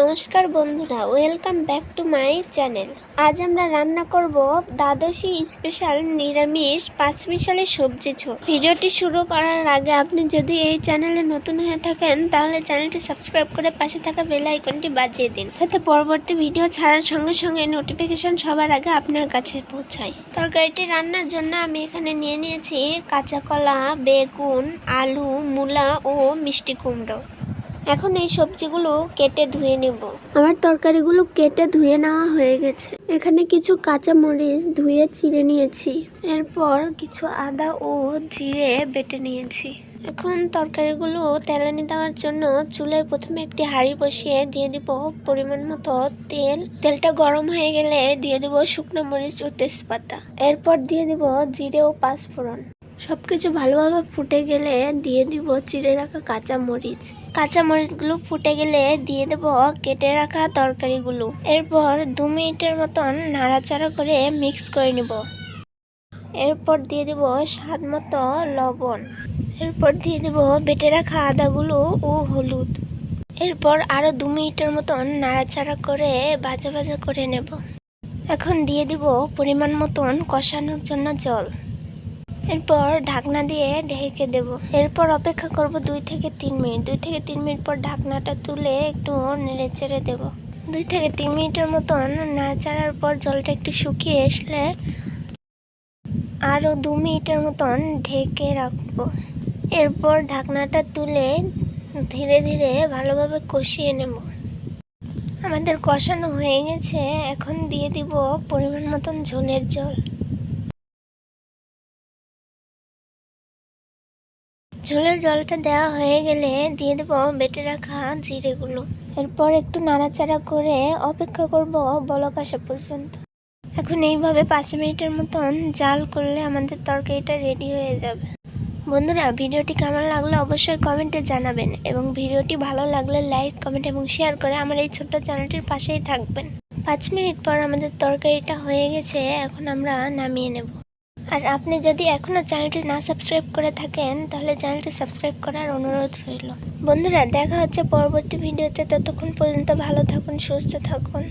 নমস্কার বন্ধুরা, welcome back to my channel. আজ আমরা রান্না করব দ্বাদশী স্পেশাল নিরামিষ পাঁচমিশালি সবজি ঝোল। ভিডিওটি শুরু করার আগে আপনি যদি এই চ্যানেলে নতুন হয়ে থাকেন, তাহলে চ্যানেলটি সাবস্ক্রাইব করে পাশে থাকা বেল আইকনটি বাজিয়ে দিন। যাতে পরবর্তী ভিডিও ছাড়ার সঙ্গে সঙ্গে নোটিফিকেশন সবার আগে আপনার কাছে পৌঁছায়। তরকারিটি রান্নার জন্য আমি এখানে নিয়ে নিয়েছি কাঁচা কলা, বেগুন, আলু, মূলা ও মিষ্টি কুমড়ো। এখন এই সবজিগুলো কেটে ধুয়ে নেব। আমার তরকারিগুলো কেটে ধুয়ে নেওয়া হয়ে গেছে। এখানে কিছু কাঁচা মরিচ ধুয়ে চিড়ে নিয়েছি। এরপর কিছু আদা ও জিরে বেটে নিয়েছি। এখন তরকারিগুলো তেলানি দেওয়ার জন্য চুলায় প্রথমে একটি হাঁড়ি বসিয়ে দিয়ে দিব পরিমাণ মতো তেল। তেলটা গরম হয়ে গেলে দিয়ে দিব শুকনো মরিচ ও তেজপাতা। এরপর দিয়ে দিব জিরে ও পাঁচফোড়ন। সবকিছু ভালোভাবে ফুটে গেলে দিয়ে দিব চিড়ে রাখা কাঁচা মরিচ কাঁচা মরিচগুলো ফুটে গেলে দিয়ে দেব কেটে রাখা তরকারিগুলো। এরপর দু মিনিটের মতন নাড়াচাড়া করে মিক্স করে নিব। এরপর দিয়ে দেব স্বাদ মতো লবণ। এরপর দিয়ে দেব বেটে রাখা আদাগুলো ও হলুদ। এরপর আরও দু মিনিটের মতন নাড়াচাড়া করে ভাজা ভাজা করে নেব। এখন দিয়ে দিব পরিমাণ মতন কষানোর জন্য জল। এরপর ঢাকনা দিয়ে ঢেকে দেব। এরপর অপেক্ষা করব দুই থেকে তিন মিনিট। দুই থেকে তিন মিনিট পর ঢাকনাটা তুলে একটু নেড়ে চেড়ে দেব। দুই থেকে তিন মিনিটের মতন নাড়াচাড়ার পর জলটা একটু শুকিয়ে আসলে আরও দু মিনিটের মতন ঢেকে রাখব। এরপর ঢাকনাটা তুলে ধীরে ধীরে ভালোভাবে কষিয়ে নেব। আমাদের কষানো হয়ে গেছে। এখন দিয়ে দিব পরিমাণ মতন ঝোলের জল। ঝোলের জলটা দেওয়া হয়ে গেলে দিয়ে দেবো বেটে রাখা জিরেগুলো। এরপর একটু নাড়াচাড়া করে অপেক্ষা করব বলক আসা পর্যন্ত। এখন এইভাবে পাঁচ মিনিটের মতন জাল করলে আমাদের তরকারিটা রেডি হয়ে যাবে। বন্ধুরা, ভিডিওটি কেমন লাগল অবশ্যই কমেন্টে জানাবেন এবং ভিডিওটি ভালো লাগলে লাইক, কমেন্ট এবং শেয়ার করে আমার এই ছোট্ট চ্যানেলটির পাশেই থাকবেন। পাঁচ মিনিট পর আমাদের তরকারিটা হয়ে গেছে, এখন আমরা নামিয়ে নেব। আর আপনি যদি এখনও চ্যানেলটি না সাবস্ক্রাইব করে থাকেন, তাহলে চ্যানেলটি সাবস্ক্রাইব করার অনুরোধ রইল। বন্ধুরা, দেখা হচ্ছে পরবর্তী ভিডিওতে। ততক্ষণ পর্যন্ত ভালো থাকুন, সুস্থ থাকুন।